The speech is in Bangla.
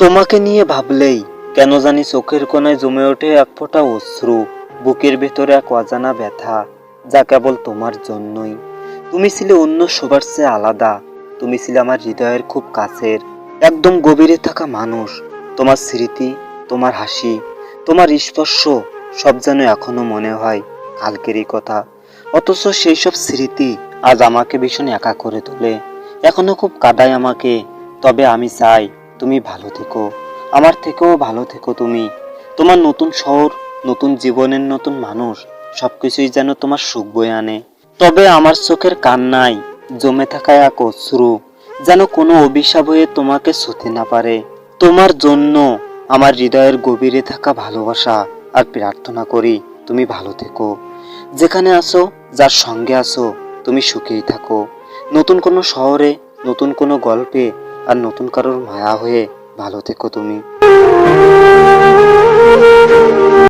তোমাকে নিয়ে ভাবলেই, কেন জানি চোখের কোনায় জমে ওঠে এক ফোঁটা অশ্রু, বুকের ভেতরে এক অজানা ব্যথা, যা কেবল তোমার জন্যই। তুমি ছিলে অন্য সবার চেয়ে আলাদা, তুমি ছিলে আমার হৃদয়ের খুব কাছের, একদম গভীরে থাকা মানুষ। তোমার স্মৃতি, তোমার হাসি, তোমার স্পর্শ, সব যেন এখনও মনে হয় কালকেরই কথা। অথচ সেই সব স্মৃতি আজ আমাকে ভীষণ একা করে তোলে। এখনও খুব কাদায় আমাকে, তবে আমি চাই তুমি ভালো থেকো, আমার থেকেও ভালো থেকো তুমি। তোমার নতুন শহর, নতুন জীবনের নতুন মানুষ, সবকিছুই যেন তোমার সুখ বয়ে আনে। তবে আমার চোখের কান্নায় জমে থাকা এক অশ্রু, যেন কোনো অভিশাপ হয়ে তোমাকে ছুতে না পারে। তোমার জন্য আমার হৃদয়ের গভীরে থাকা ভালোবাসা আর প্রার্থনা করি, তুমি ভালো থেকো। যেখানে আসো যার সঙ্গে আসো তুমি সুখেই থাকো। নতুন কোনো শহরে, নতুন কোনো গল্পে আর নতুন কারোর মায়া হয়ে ভালো থেকো তুমি।